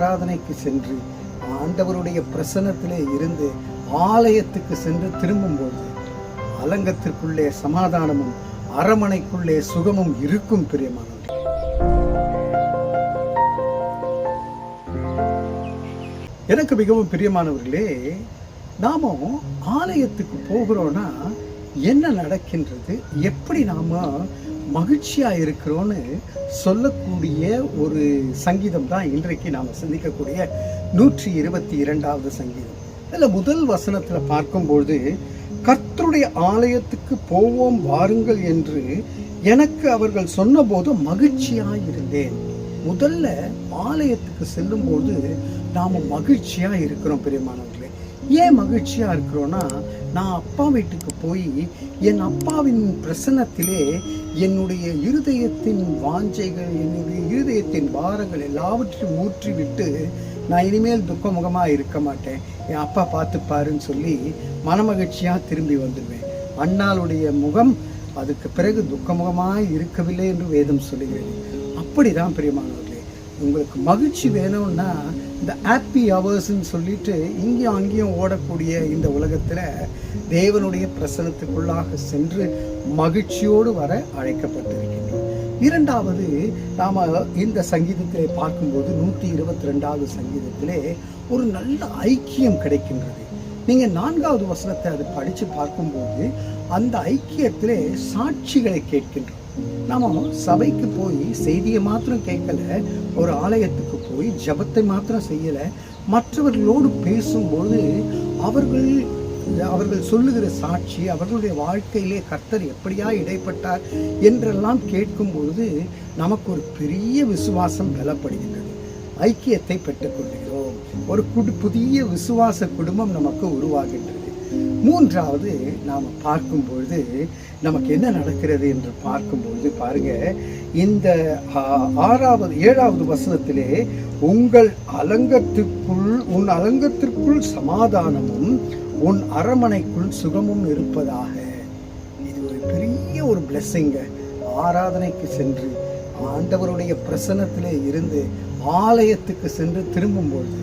ஆராதனைக்கு சென்று ஆண்டவருடைய பிரசன்னத்திலே இருந்து ஆலயத்துக்கு சென்று திரும்பும்போது அலங்கத்திற்குள்ளே சமாதானமும் அரமனைக்குள்ளே சுகமும் இருக்கும் பிரியமானவர்களே. எனக்கு மிகவும் பிரியமானவர்களே நாம ஆலயத்துக்கு போகிறோன்னா என்ன நடக்கின்றது? எப்படி நாம மகிழ்ச்சியாக இருக்கிறோன்னு சொல்லக்கூடிய ஒரு சங்கீதம் தான் இன்றைக்கு நாம் சிந்திக்கக்கூடிய நூற்றி இருபத்தி இரண்டாவது சங்கீதம். இதில் முதல் வசனத்தில் பார்க்கும்பொழுது கர்த்தருடைய ஆலயத்துக்கு போவோம் வாருங்கள் என்று எனக்கு அவர்கள் சொன்னபோது மகிழ்ச்சியாக இருந்தேன் முதல்ல ஆலயத்துக்கு செல்லும்போது நாம் மகிழ்ச்சியாக இருக்கிறோம் பெரியமானவர்களே. ஏன் மகிழ்ச்சியாக இருக்கிறோன்னா நான் அப்பா வீட்டுக்கு போய் என் அப்பாவின் பிரசன்னத்திலே என்னுடைய இருதயத்தின் வாஞ்சைகள் என்னுடைய இருதயத்தின் பாரங்கள் எல்லாவற்றையும் ஊற்றிவிட்டு நான் இனிமேல் துக்கமுகமாக இருக்க மாட்டேன். என் அப்பா பார்த்துப்பாருன்னு சொல்லி மனமகிழ்ச்சியாக திரும்பி வந்துடுவேன். அண்ணாளுடைய முகம் அதுக்கு பிறகு துக்கமுகமாக இருக்கவில்லை என்று வேதம் சொல்லுகிறது. அப்படிதான் பிரியமானவர்களே உங்களுக்கு மகிழ்ச்சி வேணும்னா இந்த ஹாப்பி ஹவர்ஸ்ன்னு சொல்லிட்டு இங்கேயும் அங்கேயும் ஓடக்கூடிய இந்த உலகத்தில் தேவனுடைய பிரசனத்துக்குள்ளாக சென்று மகிழ்ச்சியோடு வர அழைக்கப்பட்டிருக்கின்றோம். இரண்டாவது நாம் இந்த சங்கீதத்திலே பார்க்கும்போது நூற்றி இருபத்தி ரெண்டாவது சங்கீதத்திலே ஒரு நல்ல ஐக்கியம் கிடைக்கின்றது. நீங்கள் நான்காவது வசனத்தை அது படித்து பார்க்கும்போது அந்த ஐக்கியத்திலே சாட்சிகளை கேட்கின்றோம். நாம சபைக்கு போய் செய்தியை மாத்திரம் கேட்கல ஒரு ஆலயத்துக்கு போய் ஜபத்தை மாத்திரம் செய்யலை. மற்றவர்களோடு பேசும்போது அவர்கள் அவர்கள் சொல்லுகிற சாட்சி அவர்களுடைய வாழ்க்கையிலே கர்த்தர் எப்படியா இடைப்பட்டார் என்றெல்லாம் கேட்கும்பொழுது நமக்கு ஒரு பெரிய விசுவாசம் பலப்படுகின்றது. ஐக்கியத்தை பெற்றுக்கொள்கிறோம் ஒரு குடு புதிய விசுவாச குடும்பம் நமக்கு உருவாகின்றது. மூன்றாவது நாம் பார்க்கும் பொழுது நமக்கு என்ன நடக்கிறது என்று பார்க்கும்பொழுது பாருங்க இந்த ஆ, ஆறாவது ஏழாவது வசனத்திலே உங்கள் அலங்கத்திற்குள் உன் அலங்கத்திற்குள் சமாதானமும் உன் அரமனைக்குள் சுகமும் இருப்பதாக. இது ஒரு பெரிய ஒரு பிளெஸ்ஸிங்க ஆராதனைக்கு சென்று ஆண்டவருடைய பிரசன்னத்திலே இருந்து ஆலயத்துக்கு சென்று திரும்பும்பொழுது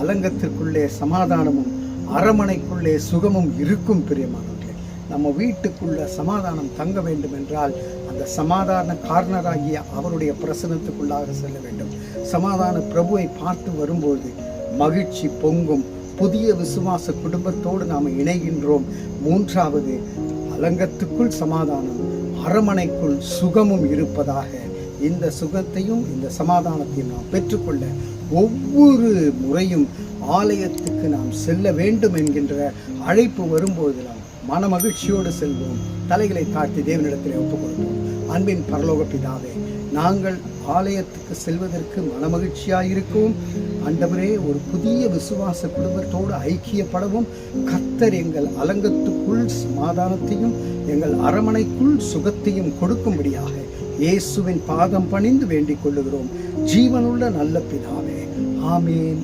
அலங்கத்திற்குள்ளே சமாதானமும் அரமனைக்குள்ளே சுகமும் இருக்கும் பிரியமானவர்களே நம்ம வீட்டுக்குள்ள சமாதானம் தங்க வேண்டும் என்றால் அந்த சமாதான காரணராகிய அவருடைய பிரசனத்துக்குள்ளாக செல்ல வேண்டும். சமாதான பிரபுவை பார்த்து வரும்போது மகிழ்ச்சி பொங்கும். புதிய விசுவாச குடும்பத்தோடு நாம் இணைகின்றோம். மூன்றாவது அலங்கத்துக்குள் சமாதானம் அரமனைக்குள் சுகமும் இருப்பதாக இந்த சுகத்தையும் இந்த சமாதானத்தையும் நாம் பெற்றுக்கொள்ள ஒவ்வொரு முறையும் ஆலயத்துக்கு நாம் செல்ல வேண்டும் என்கின்ற அழைப்பு வரும்போது நாம் மன மகிழ்ச்சியோடு செல்வோம். தலைகளை தாழ்த்தி தேவனிடத்தில் ஒப்புக் கொடுப்போம் அன்பின் பரலோக பிதாவே நாங்கள் ஆலயத்துக்கு செல்வதற்கு மனமகிழ்ச்சியாயிருக்கவும் ஆண்டவரே ஒரு புதிய விசுவாச குடும்பத்தோடு ஐக்கியப்படவும். கத்தர் எங்கள் அலங்கத்துக்குள் சமாதானத்தையும் எங்கள் அரமனைக்குள் சுகத்தையும் கொடுக்கும்படியாக இயேசுவின் பாதம் பணிந்து வேண்டிக் கொள்ளுகிறோம். ஜீவனுள்ள நல்ல பிதாவே ஆமேன்.